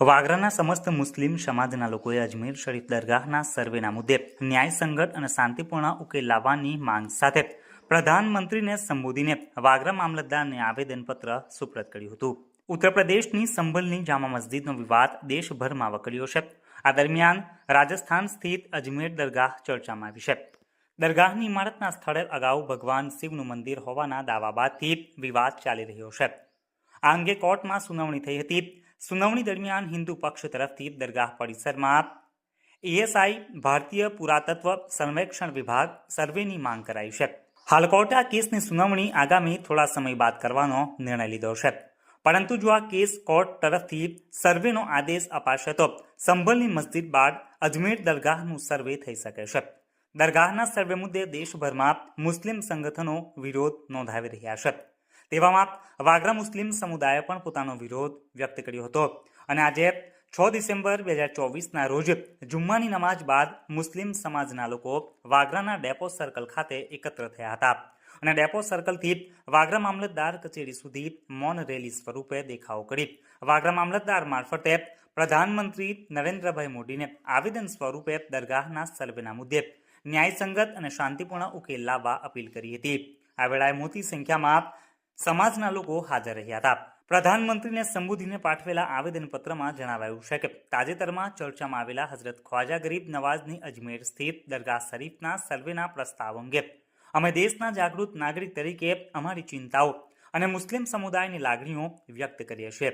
વાગરાના સમસ્ત મુસ્લિમ સમાજના લોકોએ અજમેર શરીફ દરગાહના સર્વેના મુદ્દે ન્યાયસંગત અને શાંતિપૂર્ણ ઉકેલ લાવવાની માંગ સાથે પ્રધાનમંત્રીને સંબોધીને વાગરા મામલતદારને આવેદનપત્ર સુપ્રત કર્યું હતું. ઉત્તર પ્રદેશની સંભલની જામા મસ્જિદનો વિવાદ દેશભરમાં વકર્યો છે. આ દરમિયાન રાજસ્થાન સ્થિત અજમેર દરગાહ ચર્ચામાં આવી છે. દરગાહની ઇમારતના સ્થળે અગાઉ ભગવાન શિવનું મંદિર હોવાના દાવા બાદથી વિવાદ ચાલી રહ્યો છે. આ અંગે કોર્ટમાં સુનાવણી થઈ હતી. સુનાવણી દરમિયાન હિન્દુ પક્ષ તરફથી દરગાહ પરિસરમાં એએસઆઈ ભારતીય પુરાતત્વ સર્વેક્ષણ વિભાગ સર્વેની માંગ કરાઈ છે. હાલ કોર્ટે આ કેસની સુનાવણી આગામી થોડા સમય બાદ કરવાનો નિર્ણય લીધો છે. પરંતુ જો આ કેસ કોર્ટ તરફથી સર્વેનો આદેશ અપાશે તો સંભલની મસ્જિદ બાદ અજમેર દરગાહનું સર્વે થઈ શકે છે. દરગાહના સર્વે મુદ્દે દેશભરમાં મુસ્લિમ સંગઠનો વિરોધ નોંધાવી રહ્યા છે. તેવામાં વાગરા મુસ્લિમ સમુદાયે પણ પોતાનો વિરોધ વ્યક્ત કર્યો હતો. અને આજે છ ડિસેમ્બર બે હજાર ચોવીસના રોજ જુમ્માની નમાજ બાદ મુસ્લિમ સમાજના લોકો વાગરાના ડેપો સર્કલ ખાતે એકત્ર થયા હતા. અને ડેપો સર્કલથી વાગરા મામલતદાર કચેરી સુધી મૌન રેલી સ્વરૂપે દેખાવો કરી. વાગરા મામલતદાર મારફતે પ્રધાનમંત્રી નરેન્દ્રભાઈ મોદીને આવેદન સ્વરૂપે દરગાહના સર્વેના મુદ્દે ન્યાયસંગત અને શાંતિપૂર્ણ ઉકેલ લાવવા અપીલ કરી હતી. આ વેળાએ મોટી સંખ્યામાં સમાજના લોકો હાજર રહ્યા હતા. પ્રધાનમંત્રીને સંબોધીને પાઠવેલા આવેદનપત્રમાં જણાવાયું છે કે, તાજેતરમાં ચર્ચામાં આવેલા હઝરત ખ્વાજા ગરીબ નવાઝની અજમેર સ્થિત દરગાહ શરીફના સર્વેના પ્રસ્તાવ અંગે, અમે દેશના જાગૃત નાગરિક તરીકે અમારી ચિંતાઓ અને મુસ્લિમ સમુદાયની લાગણીઓ વ્યક્ત કરીએ છીએ.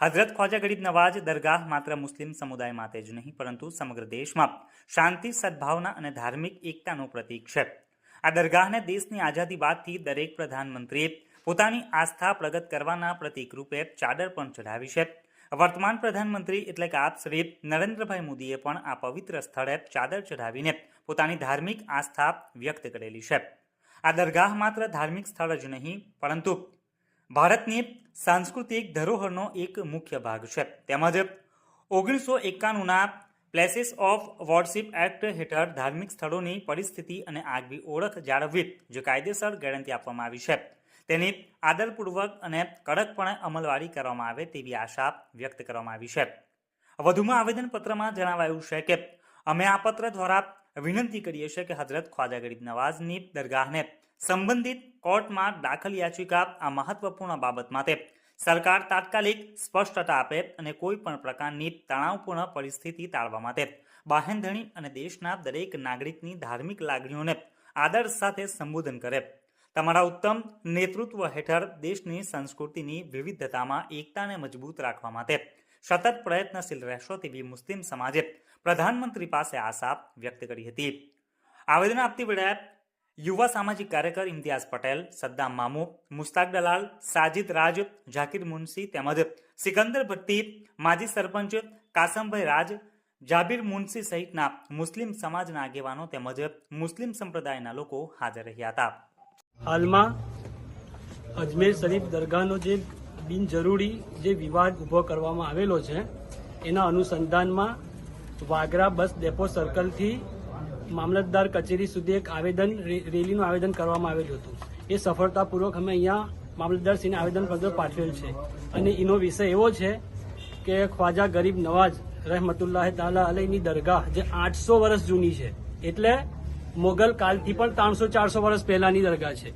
હઝરત ખ્વાજા ગરીબ નવાઝ દરગાહ માત્ર મુસ્લિમ સમુદાય માટે જ નહીં, પરંતુ સમગ્ર દેશમાં શાંતિ, સદભાવના અને ધાર્મિક એકતાનું પ્રતીક છે. આ દરગાહને દેશની આઝાદી બાદથી દરેક પ્રધાનમંત્રીએ પોતાની આસ્થા પ્રગટ કરવાના પ્રતિકરૂપે ચાદર પણ ચઢાવી છે. વર્તમાન પ્રધાનમંત્રી એટલે કે આપ શ્રી નરેન્દ્રભાઈ મોદીએ પણ આ પવિત્ર સ્થળે ચાદર ચઢાવીને પોતાની ધાર્મિક આસ્થા વ્યક્ત કરેલી છે. આ દરગાહ માત્ર ધાર્મિક સ્થળ જ નહીં, પરંતુ ભારતની સાંસ્કૃતિક ધરોહરનો એક મુખ્ય ભાગ છે. તેમજ ઓગણીસો એકાણુંના પ્લેસીસ ઓફ વોર્ડશીપ એક્ટ હેઠળ ધાર્મિક સ્થળોની પરિસ્થિતિ અને આગવી ઓળખ જાળવવી જે કાયદેસર ગેરંટી આપવામાં આવી છે. તેની આદરપૂર્વક અને કડકપણે અમલવારી કરવામાં આવે તેવી આશા વ્યક્ત કરવામાં આવી છે. વધુમાં આવેદનપત્રમાં જણાવાયું છે કે, અમે આ પત્ર દ્વારા વિનંતી કરીએ છીએ કે હજરત ખ્વાજા ગરીબ નવાઝની દરગાહને સંબંધિત કોર્ટમાં દાખલ યાચિકા આ મહત્વપૂર્ણ બાબત માટે સરકાર તાત્કાલિક સ્પષ્ટતા આપે અને કોઈ પણ પ્રકારની તણાવપૂર્ણ પરિસ્થિતિ ટાળવા માટે બાહેંધણી અને દેશના દરેક નાગરિકની ધાર્મિક લાગણીઓને આદર સાથે સંબોધન કરે. તમારા ઉત્તમ નેતૃત્વ હેઠળ દેશની સંસ્કૃતિની વિવિધતામાં એકતાને મજબૂત રાખવા માટે સતત પ્રયત્નશીલ રહેશો તેવી મુસ્લિમ સમાજે પ્રધાનમંત્રી પાસે આશા વ્યક્ત કરી હતી. આવેદન આપતી વેળાએ યુવા સામાજિક કાર્યકર ઇમ્તિયાઝ પટેલ, સદ્દામ મામુ, મુસ્તાક દલાલ, સાજિદ રાજ, ઝાકીર મુનશી તેમજ સિકંદર ભટ્ટી, માજી સરપંચ કાસમભાઈ રાજ, જાબીર મુનશી સહિતના મુસ્લિમ સમાજના આગેવાનો તેમજ મુસ્લિમ સંપ્રદાયના લોકો હાજર રહ્યા હતા. હાલમાં અજમેર શરીફ દરગાહનો જે બિનજરૂરી જે વિવાદ ઊભો કરવામાં આવેલો છે, એના અનુસંધાનમાં વાગરા બસ ડેપો સર્કલથી મામલતદાર કચેરી સુધી એક આવેદન રેલીનું આવેદન કરવામાં આવેલું હતું. એ સફળતાપૂર્વક અમે અહીંયા મામલતદારશ્રીને આવેદનપત્ર પાઠવેલ છે. અને એનો વિષય એવો છે કે ખ્વાજા ગરીબ નવાજ રહેમતુલ્લાહ તાલા અલહીની દરગાહ જે આઠસો વર્ષ જૂની છે. એટલે મોગલ કાલથી પણ ત્રણસો ચારસો વર્ષ પહેલાની દરગાહ છે.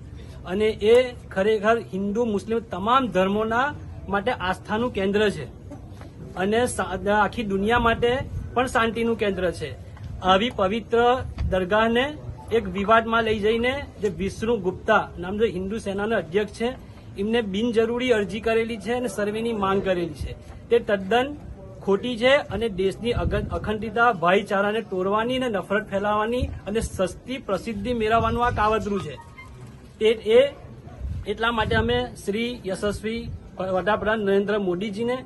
અને એ ખરેખર હિન્દુ, મુસ્લિમ તમામ ધર્મોના માટે આસ્થાનું કેન્દ્ર છે. અને આખી દુનિયા માટે પણ શાંતિનું કેન્દ્ર છે. આવી પવિત્ર દરગાહને એક વિવાદમાં લઈ જઈને જે વિષ્ણુ ગુપ્તા નામ જે હિન્દુ સેનાના અધ્યક્ષ છે, એમને બિનજરૂરી અરજી કરેલી છે અને સર્વેની માંગ કરેલી છે. તે તદ્દન ખોટી છે અને દેશની અખંડિતતા, ભાઈચારાને તોડવાની અને નફરત ફેલાવવાની અને સસ્તી પ્રસિદ્ધિ મેળવવાનું આ કાવતરું છે. તે એ, એટલા માટે અમે શ્રી યશસ્વી વડાપ્રધાન નરેન્દ્ર મોદીજીને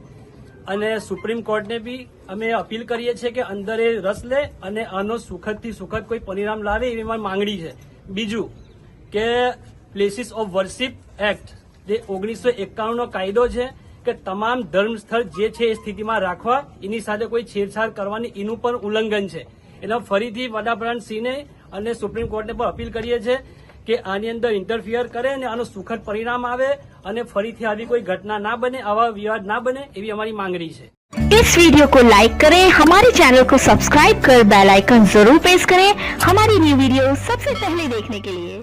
અને સુપ્રીમ કોર્ટને બી અમે અપીલ કરીએ છીએ કે અંદર એ રસ લે અને આનો સુખદથી સુખદ કોઈ પરિણામ લાવે એવી મારી માંગણી છે. બીજું કે પ્લેસીસ ઓફ વર્શિપ એક્ટ જે ઓગણીસો એકાણુંનો કાયદો છે કે તમામ ધર્મ સ્થળ જે છે એ સ્થિતિમાં રાખવા એની સાથે કોઈ છેડછાડ કરવાની એનું પણ ઉલ્લંઘન છે એટલે ફરીથી વડાપ્રધાન સિંહને અને સુપ્રીમ કોર્ટને પણ અપીલ કરીએ છીએ કે આની અંદર ઇન્ટરફિયર કરે અને આનું સુખદ પરિણામ આવે અને ફરીથી આવી કોઈ ઘટના ના બને આવા વિવાદ ના બને એવી અમારી માંગણી છે इस वीडियो को लाइक करें हमारे चैनल को सब्सक्राइब कर बेल आइकन जरूर प्रेस करें हमारी न्यू वीडियो सबसे पहले देखने के लिए